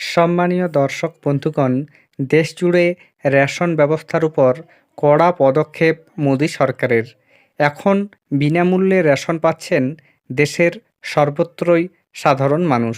সম্মানীয় দর্শক বন্ধুগণ, দেশজুড়ে রেশন ব্যবস্থার উপর কড়া পদক্ষেপ মোদী সরকারের। এখন বিনামূল্যে রেশন পাচ্ছেন দেশের সর্বত্রই সাধারণ মানুষ।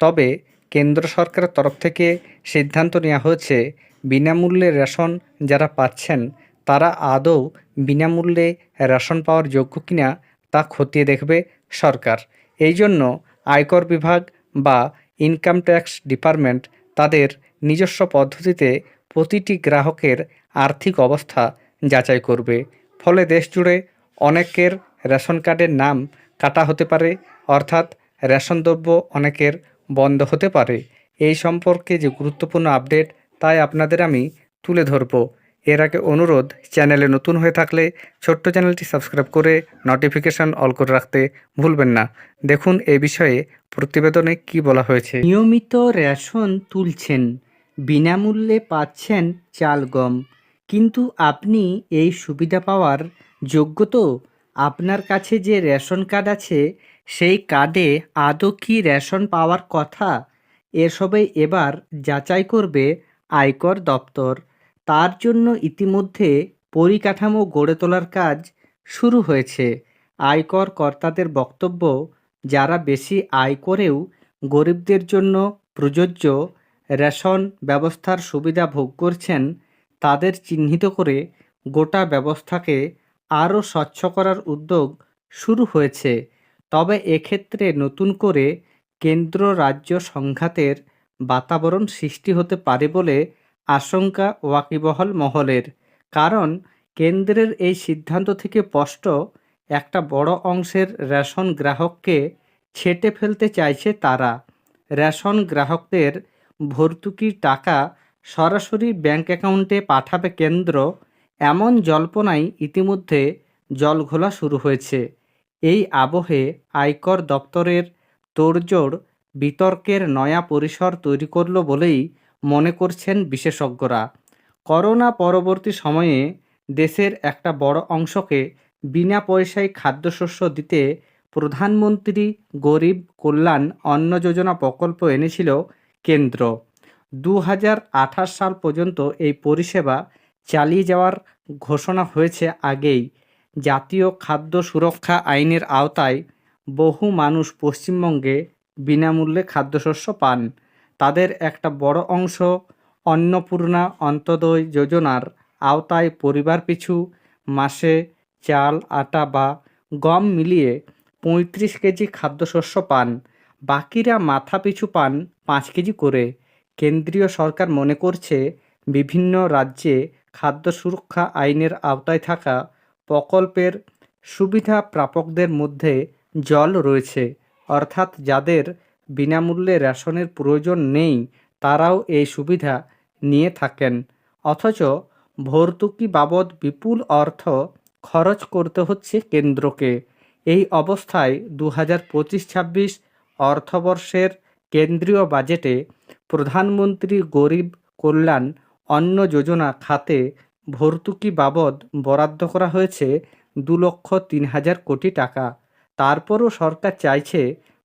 তবে কেন্দ্র সরকারের তরফ থেকে সিদ্ধান্ত নেওয়া হয়েছে, বিনামূল্যে রেশন যারা পাচ্ছেন, তারা আদৌ বিনামূল্যে রেশন পাওয়ার যোগ্য কিনা তা খতিয়ে দেখবে সরকার। এই জন্য আয়কর বিভাগ বা ইনকাম ট্যাক্স ডিপার্টমেন্ট তাদের নিজস্ব পদ্ধতিতে প্রতিটি গ্রাহকের আর্থিক অবস্থা যাচাই করবে। ফলে দেশজুড়ে অনেকের রেশন কার্ডের নাম কাটা হতে পারে, অর্থাৎ রেশন দ্রব্য অনেকের বন্ধ হতে পারে। এই সম্পর্কে যে গুরুত্বপূর্ণ আপডেট, তাই আপনাদের আমি তুলে ধরব। এর আগে অনুরোধ, চ্যানেলে নতুন হয়ে থাকলে ছোট্ট চ্যানেলটি সাবস্ক্রাইব করে নোটিফিকেশন অল করে রাখতে ভুলবেন না। দেখুন এ বিষয়ে প্রতিবেদনে কি বলা হয়েছে। নিয়মিত রেশন তুলছেন, বিনামূল্যে পাচ্ছেন চাল গম। কিন্তু আপনি এই সুবিধা পাওয়ার যোগ্য তো? আপনার কাছে যে রেশন কার্ড আছে, সেই কার্ডে আদৌ কি রেশন পাওয়ার কথা? এসবে এবার যাচাই করবে আয়কর দপ্তর। তার জন্য ইতিমধ্যে পরিকাঠামো গড়ে তোলার কাজ শুরু হয়েছে। আয়কর কর্তাদের বক্তব্য, যারা বেশি আয় করেও গরিবদের জন্য প্রযোজ্য রেশন ব্যবস্থার সুবিধা ভোগ করছেন, তাদের চিহ্নিত করে গোটা ব্যবস্থাকে আরও স্বচ্ছ করার উদ্যোগ শুরু হয়েছে। তবে এক্ষেত্রে নতুন করে কেন্দ্র রাজ্য সংঘাতের বাতাবরণ সৃষ্টি হতে পারে বলে আশঙ্কা ওয়াকিবহল মহলের। কারণ, কেন্দ্রের এই সিদ্ধান্ত থেকে স্পষ্ট, একটা বড় অংশের রেশন গ্রাহককে ছেটে ফেলতে চাইছে তারা। রেশন গ্রাহকদের ভর্তুকির টাকা সরাসরি ব্যাংক অ্যাকাউন্টে পাঠাবে কেন্দ্র, এমন জল্পনায় ইতিমধ্যে জলঘোলা শুরু হয়েছে। এই আবহে আয়কর দপ্তরের তোড়জোড় বিতর্কের নয়া পরিসর তৈরি করল বলেই মনে করছেন বিশেষজ্ঞরা। করোনা পরবর্তী সময়ে দেশের একটা বড় অংশকে বিনা পয়সায় খাদ্যশস্য দিতে প্রধানমন্ত্রী গরিব কল্যাণ অন্ন যোজনা প্রকল্প এনেছিল কেন্দ্র। দু হাজার আঠাশ সাল পর্যন্ত এই পরিষেবা চালিয়ে যাওয়ার ঘোষণা হয়েছে আগেই। জাতীয় খাদ্য সুরক্ষা আইনের আওতায় বহু মানুষ পশ্চিমবঙ্গে বিনামূল্যে খাদ্যশস্য পান। তাদের একটা বড় অংশ অন্নপূর্ণা অন্তোদয় যোজনার আওতায় পরিবার পিছু মাসে চাল, আটা বা গম মিলিয়ে পঁয়ত্রিশ কেজি খাদ্যশস্য পান। বাকিরা মাথা পিছু পান পাঁচ কেজি করে। কেন্দ্রীয় সরকার মনে করছে, বিভিন্ন রাজ্যে খাদ্য সুরক্ষা আইনের আওতায় থাকা প্রকল্পের সুবিধা প্রাপকদের মধ্যে জল রয়েছে, অর্থাৎ যাদের বিনামূল্যে রেশনের প্রয়োজন নেই, তারাও এই সুবিধা নিয়ে থাকেন। অথচ ভর্তুকি বাবদ বিপুল অর্থ খরচ করতে হচ্ছে কেন্দ্রকে। এই অবস্থায় দু হাজার পঁচিশ ছাব্বিশ অর্থবর্ষের কেন্দ্রীয় বাজেটে প্রধানমন্ত্রী গরিব কল্যাণ অন্ন যোজনা খাতে ভর্তুকি বাবদ বরাদ্দ করা হয়েছে দু লক্ষ তিন হাজার কোটি টাকা। তারপরও সরকার চাইছে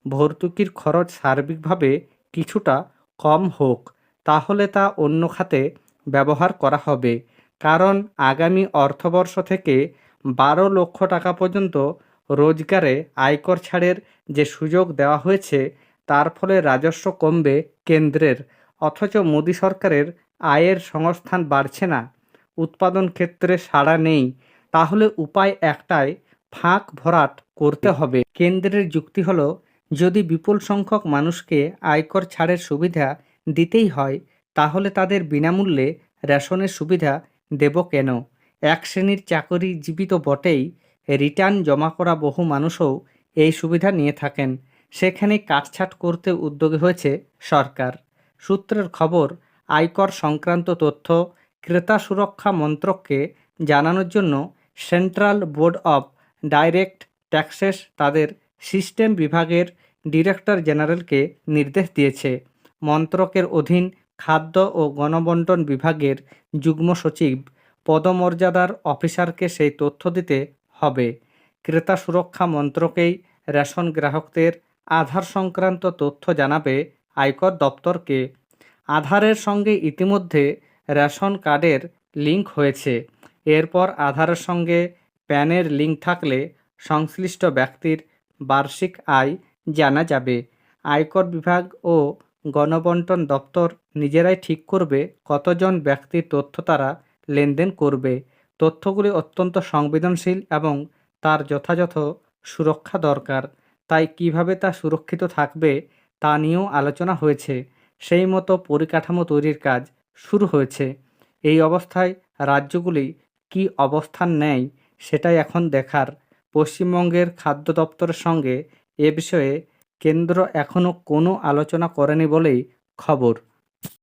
ভর্তুকির খরচ সার্বিকভাবে কিছুটা কম হোক, তাহলে তা অন্য খাতে ব্যবহার করা হবে। কারণ আগামী অর্থবর্ষ থেকে বারো লক্ষ টাকা পর্যন্ত রোজগারে আয়কর ছাড়ের যে সুযোগ দেওয়া হয়েছে, তার ফলে রাজস্ব কমবে কেন্দ্রের, অথচ মোদী সরকারের আয়ের সংস্থান বাড়ছে না, উৎপাদন ক্ষেত্রে সাড়া নেই। তাহলে উপায় একটাই, ফাঁক ভরাট করতে হবে। কেন্দ্রের যুক্তি হলো যদি বিপুল সংখ্যক মানুষকে আয়কর ছাড়ের সুবিধা দিতেই হয়, তাহলে তাদের বিনামূল্যে রেশনের সুবিধা দেব কেন? এক শ্রেণির চাকরি জীবিত বটেই রিটার্ন জমা করা বহু মানুষও এই সুবিধা নিয়ে থাকেন। সেখানে কাটছাট করতে উদ্যোগী হয়েছে সরকার। সূত্রের খবর, আয়কর সংক্রান্ত তথ্য ক্রেতা সুরক্ষা মন্ত্রককে জানানোর জন্য central board of direct taxes তাদের সিস্টেম বিভাগের ডিরেক্টর জেনারেলকে নির্দেশ দিয়েছে। মন্ত্রকের অধীন খাদ্য ও গণবন্টন বিভাগের যুগ্ম সচিব পদমর্যাদার অফিসারকে সেই তথ্য দিতে হবে। ক্রেতা সুরক্ষা মন্ত্রকেই রেশন গ্রাহকদের আধার সংক্রান্ত তথ্য জানাবে আয়কর দপ্তরকে। আধারের সঙ্গে ইতিমধ্যে রেশন কার্ডের লিঙ্ক হয়েছে। এরপর আধারের সঙ্গে প্যানের লিঙ্ক থাকলে সংশ্লিষ্ট ব্যক্তির বার্ষিক আয় জানা যাবে। আয়কর বিভাগ ও গণবন্টন দপ্তর নিজেরাই ঠিক করবে কতজন ব্যক্তির তথ্য তারা লেনদেন করবে। তথ্যগুলি অত্যন্ত সংবেদনশীল এবং তার যথাযথ সুরক্ষা দরকার। তাই কীভাবে তা সুরক্ষিত থাকবে তা নিয়েও আলোচনা হয়েছে। সেই মতো পরিকাঠামো তৈরির কাজ শুরু হয়েছে। এই অবস্থায় রাজ্যগুলি কী অবস্থান নেয় সেটাই এখন দেখার পশ্চিমবঙ্গের খাদ্য দপ্তরের সঙ্গে এ বিষয়ে কেন্দ্র এখনও কোনো আলোচনা করেনি বলেই খবর।